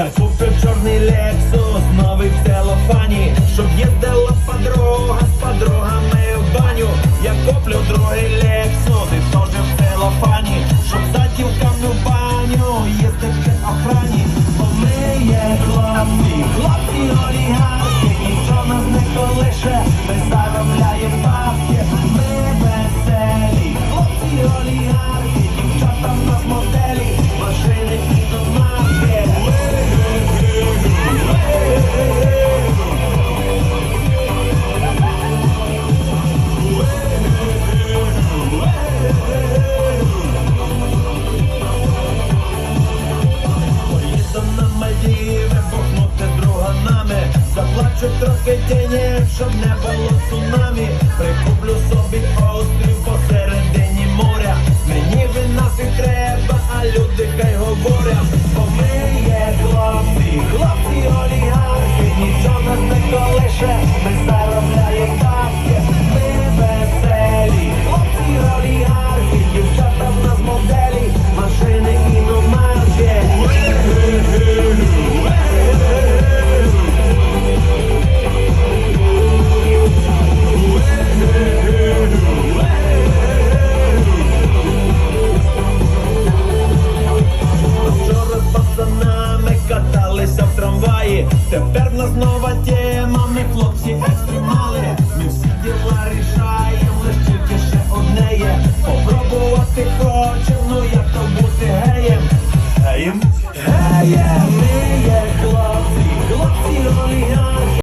Я купив чорний лексус, новий в телефані, щоб їздила подруга з подругами в баню. Я куплю другий лексус і теж в телефані, щоб за дівками в баню їздити охрані. Бо ми є хлопці, хлопці олігархи, Заплачу трохи денег, щоб не було цунамі. Прикуплю собі острів Тепер в нас нова тема, ми хлопці екстремали. Ми всі діла рішаємо, лиш тільки ще одне є. Попробувати хочем, ну як то бути геєм. Геєм?